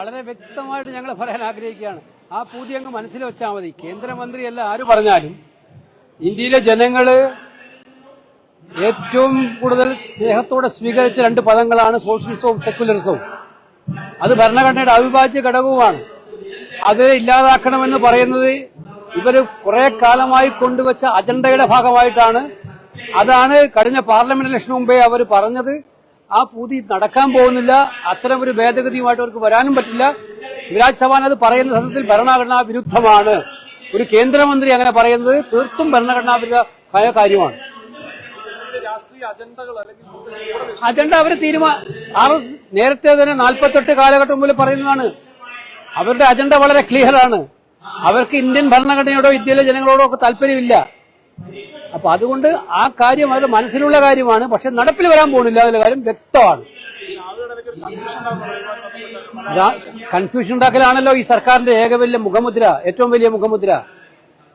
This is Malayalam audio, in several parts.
വളരെ വ്യക്തമായിട്ട് ഞങ്ങൾ പറയാൻ ആഗ്രഹിക്കുകയാണ്. ആ പൂതി അങ്ങ് മനസ്സിൽ വെച്ചാൽ മതി. കേന്ദ്രമന്ത്രിയല്ല ആര് പറഞ്ഞാലും ഇന്ത്യയിലെ ജനങ്ങൾ ഏറ്റവും കൂടുതൽ സ്നേഹത്തോടെ സ്വീകരിച്ച രണ്ട് പദങ്ങളാണ് സോഷ്യലിസവും സെക്യുലറിസവും. അത് ഭരണഘടനയുടെ അവിഭാജ്യ ഘടകവുമാണ്. അത് ഇല്ലാതാക്കണമെന്ന് പറയുന്നത് ഇവർ കുറെ കാലമായി കൊണ്ടുവച്ച അജണ്ടയുടെ ഭാഗമായിട്ടാണ്. അതാണ് കഴിഞ്ഞ പാർലമെന്റ് ഇലക്ഷന് മുമ്പേ അവർ പറഞ്ഞത്. ആ പൂതി നടക്കാൻ പോകുന്നില്ല. അത്തരം ഒരു ഭേദഗതിയുമായിട്ട് അവർക്ക് വരാനും പറ്റില്ല. ശിവരാജ് ചവാൻ അത് പറയുന്ന സത്യത്തിൽ ഭരണഘടനാ വിരുദ്ധമാണ്. ഒരു കേന്ദ്രമന്ത്രി അങ്ങനെ പറയുന്നത് തീർത്തും ഭരണഘടനാ വിരുദ്ധമായ കാര്യമാണ്. അജണ്ട അവർ തീരുമാനം ആർ എസ് നേരത്തെ തന്നെ നാൽപ്പത്തെട്ട് കാലഘട്ടം മുതൽ പറയുന്നതാണ്. അവരുടെ അജണ്ട വളരെ ക്ലിയർ ആണ് അവർക്ക് ഇന്ത്യൻ ഭരണഘടനയോടോ ഇന്ത്യയിലെ ജനങ്ങളോടോ ഒക്കെ താല്പര്യമില്ല. അപ്പൊ അതുകൊണ്ട് ആ കാര്യം അവരുടെ മനസ്സിലുള്ള കാര്യമാണ്. പക്ഷെ നടപ്പിൽ വരാൻ പോകുന്നില്ല അതിലെ കാര്യം വ്യക്തമാണ്. കൺഫ്യൂഷൻ ഉണ്ടാക്കലാണല്ലോ ഈ സർക്കാരിന്റെ ഏക വലിയ മുഖമുദ്ര ഏറ്റവും വലിയ മുഖമുദ്ര.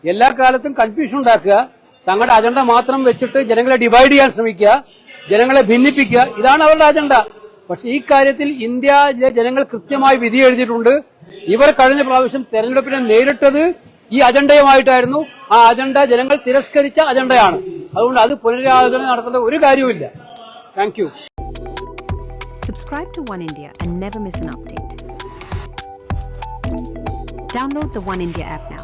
എല്ലാ കാലത്തും കൺഫ്യൂഷൻ ഉണ്ടാക്കുക തങ്ങളുടെ അജണ്ട മാത്രം വെച്ചിട്ട് ജനങ്ങളെ ഡിവൈഡ് ചെയ്യാൻ ശ്രമിക്കുക ജനങ്ങളെ ഭിന്നിപ്പിക്കുക ഇതാണ് അവരുടെ അജണ്ട പക്ഷെ ഈ കാര്യത്തിൽ ഇന്ത്യയിലെ ജനങ്ങൾ കൃത്യമായി വിധി എഴുതിയിട്ടുണ്ട്. ഇവർ കഴിഞ്ഞ പ്രാവശ്യം തെരഞ്ഞെടുപ്പിനെ നേരിട്ടത് ഈ അജണ്ടയുമായിട്ടായിരുന്നു ആ അജണ്ട ജനങ്ങൾ തിരസ്കരിച്ച അജണ്ടയാണ്. അതുകൊണ്ട് അത് പുനരാലോചന നടത്തേണ്ട ഒരു കാര്യവുമില്ല. Thank you subscribe to One India and never miss an update download the One India app now.